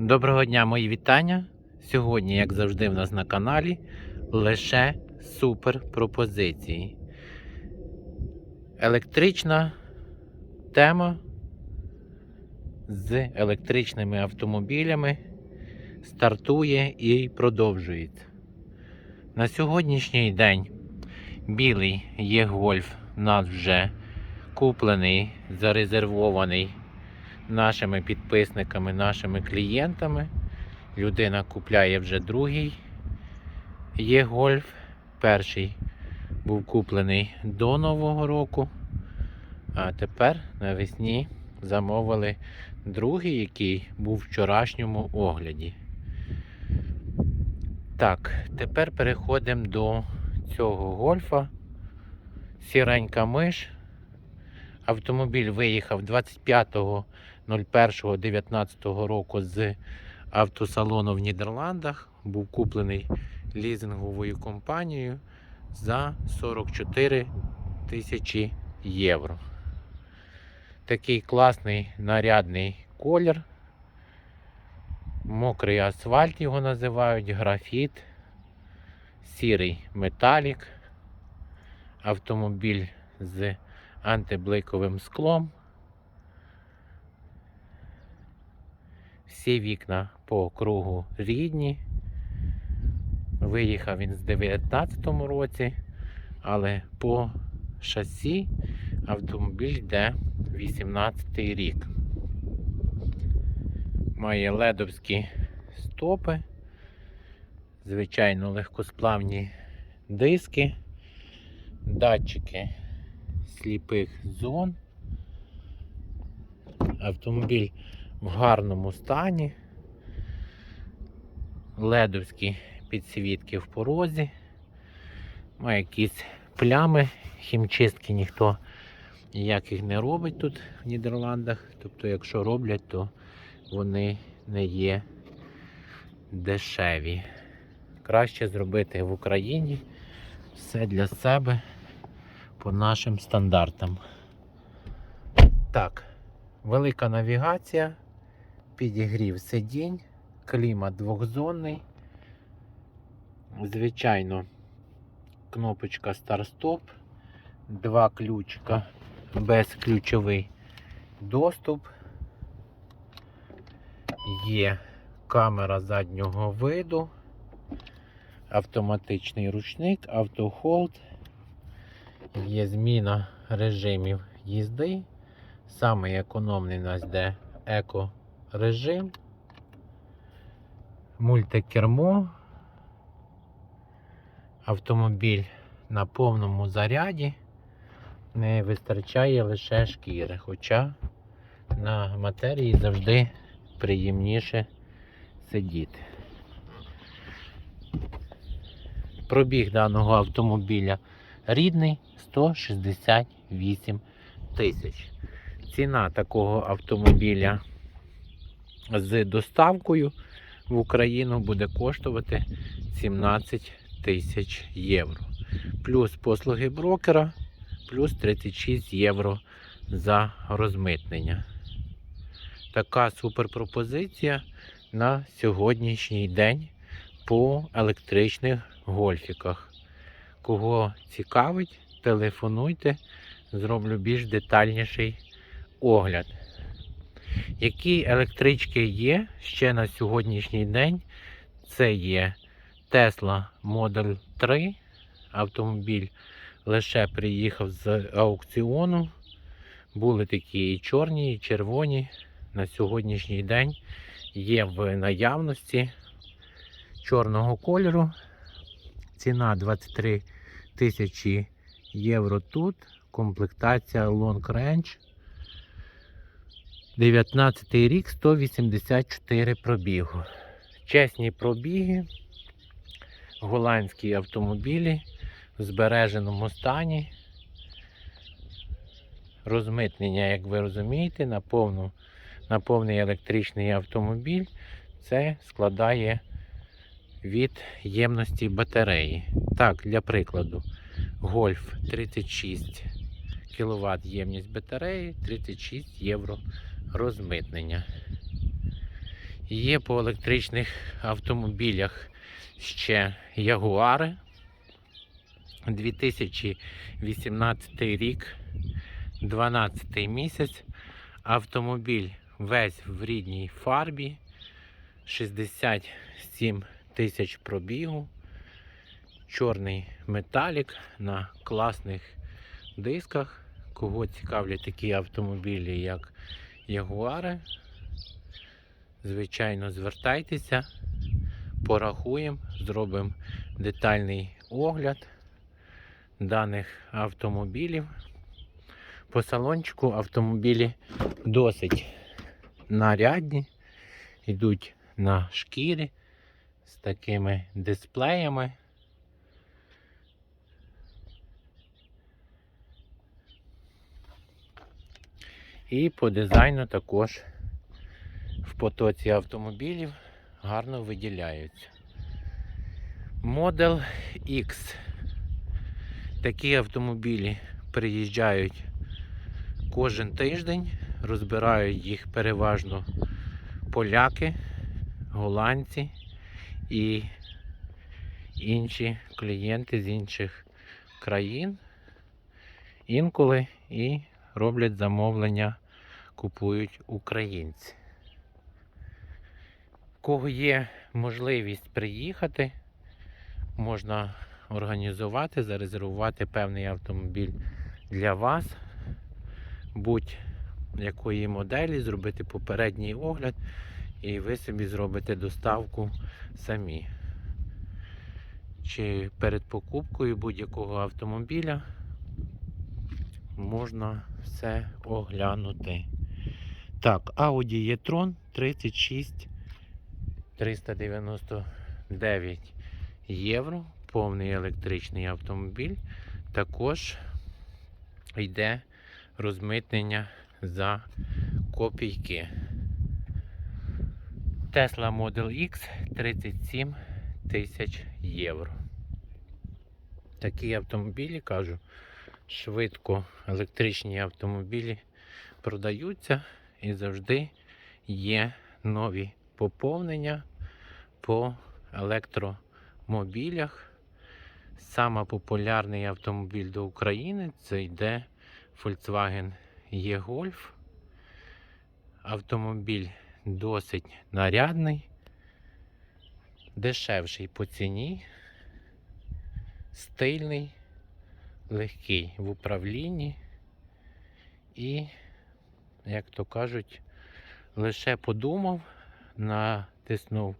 Доброго дня, мої вітання. Сьогодні, як завжди, в нас на каналі лише супер пропозиції. Електрична тема з електричними автомобілями стартує і продовжується. На сьогоднішній день білий є гольф у нас вже куплений, зарезервований нашими підписниками, нашими клієнтами. Людина купляє вже другий є гольф. Перший був куплений до Нового року. А тепер навесні замовили другий, який був в вчорашньому огляді. Так, тепер переходимо до цього гольфа. Сіренька миш. Автомобіль виїхав 25.01.19 року з автосалону в Нідерландах. Був куплений лізинговою компанією за 44 тисячі євро. Такий класний нарядний колір. Мокрий асфальт його називають, графіт, сірий металік, автомобіль з антибликовим склом. Всі вікна по кругу рідні. Виїхав він з 19 році, але по шасі автомобіль йде 18 рік. Має ледовські стопи, звичайно, легкосплавні диски, датчики сліпих зон. Автомобіль в гарному стані. Ледовські підсвітки в порозі. Має якісь плями, хімчистки ніхто ніяких не робить тут в Нідерландах. Тобто, якщо роблять, то вони не є дешеві. Краще зробити в Україні все для себе по нашим стандартам. Так, велика навігація, підігрів сидінь, клімат двохзонний. Звичайно, кнопочка старт-стоп, два ключика, безключовий доступ. Є камера заднього виду, автоматичний ручник, автохолд. Є зміна режимів їзди. Самий економний у нас йде еко режим, мультикермо. Автомобіль на повному заряді. Не вистачає лише шкіри, хоча на матерії завжди приємніше сидіти. Пробіг даного автомобіля рідний 168 тисяч. Ціна такого автомобіля з доставкою в Україну буде коштувати 17 тисяч євро. Плюс послуги брокера, плюс 36 євро за розмитнення. Така суперпропозиція на сьогоднішній день по електричних гольфіках. Кого цікавить, телефонуйте, зроблю більш детальніший огляд. Які електрички є ще на сьогоднішній день? Це є Tesla Model 3. Автомобіль лише приїхав з аукціону. Були такі і чорні, і червоні. На сьогоднішній день є в наявності чорного кольору. Ціна 23 тисячі євро тут. Комплектація Long Range. 19 рік, 184 пробігу. Чесні пробіги. Голландські автомобілі в збереженому стані. Розмитнення, як ви розумієте, на, повну, на повний електричний автомобіль це складає від ємності батареї. Так, для прикладу, Гольф 36 кВт ємність батареї, 36 євро розмитнення. Є по електричних автомобілях ще Ягуари. 2018 рік, 12 місяць. Автомобіль весь в рідній фарбі. 67 тисяч пробігу. Чорний металік на класних дисках. Кого цікавлять такі автомобілі, як Ягуари, звичайно, звертайтеся, порахуємо, зробимо детальний огляд даних автомобілів. По салончику автомобілі досить нарядні, йдуть на шкірі з такими дисплеями. І по дизайну також в потоці автомобілів гарно виділяються. Model X. Такі автомобілі приїжджають кожен тиждень, розбирають їх переважно поляки, голландці і інші клієнти з інших країн. Інколи і роблять замовлення, купують українці. У кого є можливість приїхати, можна організувати, зарезервувати певний автомобіль для вас, будь-якої моделі, зробити попередній огляд, і ви собі зробите доставку самі. Чи перед покупкою будь-якого автомобіля можна все оглянути. Так, Audi e-tron 36 399 євро. Повний електричний автомобіль. Також йде розмитнення за копійки. Tesla Model X 37 тисяч євро. Такі автомобілі, кажу, швидко електричні автомобілі продаються і завжди є нові поповнення по електромобілях. Саме популярний автомобіль до України це йде Volkswagen E-Golf. Автомобіль досить нарядний, дешевший по ціні, стильний, легкий в управлінні і, як то кажуть, лише подумав, натиснув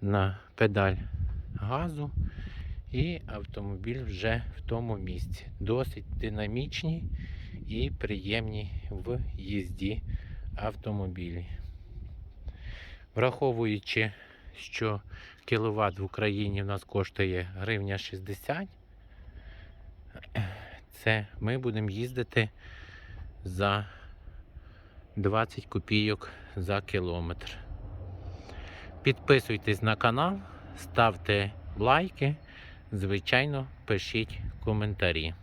на педаль газу, і автомобіль вже в тому місці. Досить динамічні і приємні в їзді автомобілі. Враховуючи, що кіловат в Україні в нас коштує гривня 60, це ми будемо їздити за 20 копійок за кілометр. Підписуйтесь на канал, ставте лайки, звичайно, пишіть коментарі.